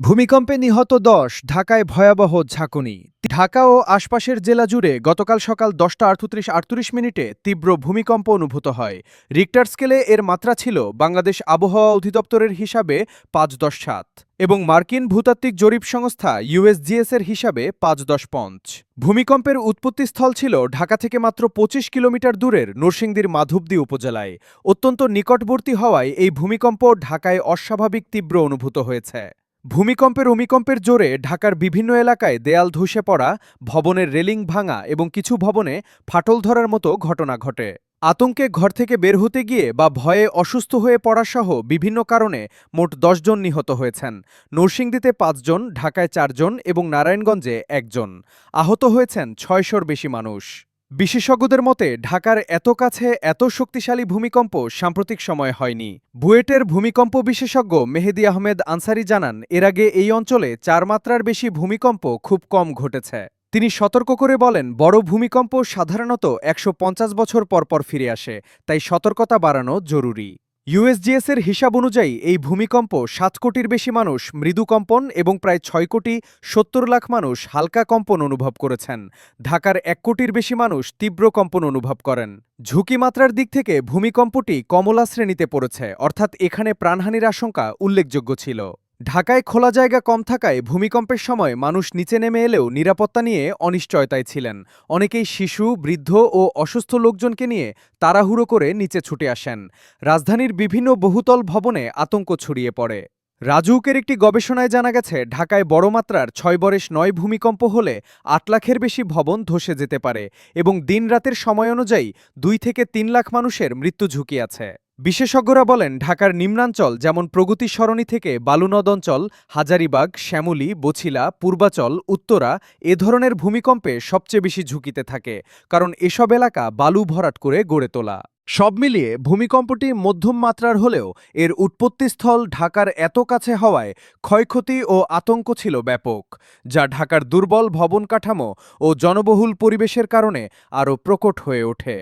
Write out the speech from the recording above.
ভূমিকম্পে নিহত দশ, ঢাকায় ভয়াবহ ঝাঁকুনি। ঢাকা ও আশপাশের জেলা জুড়ে গতকাল সকাল দশটা আটত্রিশ আটত্রিশ মিনিটে তীব্র ভূমিকম্প অনুভূত হয়। রিক্টার স্কেলে এর মাত্রা ছিল বাংলাদেশ আবহাওয়া অধিদপ্তরের হিসাবে পাঁচ দশ সাত এবং মার্কিন ভূতাত্ত্বিক জরিপ সংস্থা ইউএসজিএস এর হিসাবে পাঁচ দশ পঞ্চ। ভূমিকম্পের উৎপত্তিস্থল ছিল ঢাকা থেকে মাত্র পঁচিশ কিলোমিটার দূরের নরসিংদীর মাধবদী উপজেলায়। অত্যন্ত নিকটবর্তী হওয়ায় এই ভূমিকম্প ঢাকায় অস্বাভাবিক তীব্র অনুভূত হয়েছে। ভূমিকম্পের অমিকম্পের জোরে ঢাকার বিভিন্ন এলাকায় দেয়াল ধসে পড়া, ভবনের রেলিং ভাঙা এবং কিছু ভবনে ফাটল ধরার মতো ঘটনা ঘটে। আতঙ্কে ঘর থেকে বের হতে গিয়ে বা ভয়ে অসুস্থ হয়ে পড়াসহ বিভিন্ন কারণে মোট দশজন নিহত হয়েছেন। নরসিংদীতে পাঁচজন ঢাকায় চারজন এবং নারায়ণগঞ্জে একজন আহত হয়েছেন ছয়শোর বেশি মানুষ। বিশেষজ্ঞদের মতে, ঢাকার এত কাছে এত শক্তিশালী ভূমিকম্প সাম্প্রতিক সময়ে হয়নি। বুয়েটের ভূমিকম্প বিশেষজ্ঞ মেহেদি আহমেদ আনসারি জানান, এর আগে এই অঞ্চলে চার মাত্রার বেশি ভূমিকম্প খুব কম ঘটেছে। তিনি সতর্ক করে বলেন, বড় ভূমিকম্প সাধারণত একশো পঞ্চাশ বছর পরপর ফিরে আসে, তাই সতর্কতা বাড়ানো জরুরি। ইউএসজিএস এর হিসাব অনুযায়ী এই ভূমিকম্প সাত কোটির বেশি মানুষ মৃদু কম্পন এবং প্রায় ছয় কোটি সত্তর লাখ মানুষ হালকা কম্পন অনুভব করেছেন। ঢাকার এক কোটির বেশি মানুষ তীব্র কম্পন অনুভব করেন। ঝুঁকি মাত্রার দিক থেকে ভূমিকম্পটি কমলা শ্রেণীতে পড়েছে, অর্থাৎ এখানে প্রাণহানির আশঙ্কা উল্লেখযোগ্য ছিল। ঢাকায় খোলা জায়গা কম থাকায় ভূমিকম্পের সময় মানুষ নিচে নেমে এলেও নিরাপত্তা নিয়ে অনিশ্চয়তায় ছিলেন। অনেকেই শিশু, বৃদ্ধ ও অসুস্থ লোকজনকে নিয়ে তাড়াহুড়ো করে নিচে ছুটে আসেন। রাজধানীর বিভিন্ন বহুতল ভবনে আতঙ্ক ছড়িয়ে পড়ে। রাজউকের একটি গবেষণায় জানা গেছে, ঢাকায় বড় মাত্রার ছয় বরেশ নয় ভূমিকম্প হলে আট লাখের বেশি ভবন ধসে যেতে পারে এবং দিন রাতের সময় অনুযায়ী দুই থেকে তিন লাখ মানুষের মৃত্যু ঝুঁকি আছে। বিশেষজ্ঞরা বলেন, ঢাকার নিম্নাঞ্চল, যেমন প্রগতি সরণি থেকে বালুনদ অঞ্চল হাজারিবাগ, শ্যামলী, বছিলা, পূর্বাচল, উত্তরা, এ ধরনের ভূমিকম্পে সবচেয়ে বেশি ঝুঁকিতে থাকে, কারণ এসব এলাকা বালু ভরাট করে গড়ে তোলা। সব মিলিয়ে ভূমিকম্পটি মধ্যম মাত্রার হলেও এর উৎপত্তিস্থল ঢাকার এত কাছে হওয়ায় ক্ষয়ক্ষতি ও আতঙ্ক ছিল ব্যাপক, যা ঢাকার দুর্বল ভবন কাঠামো ও জনবহুল পরিবেশের কারণে আরও প্রকট হয়ে ওঠে।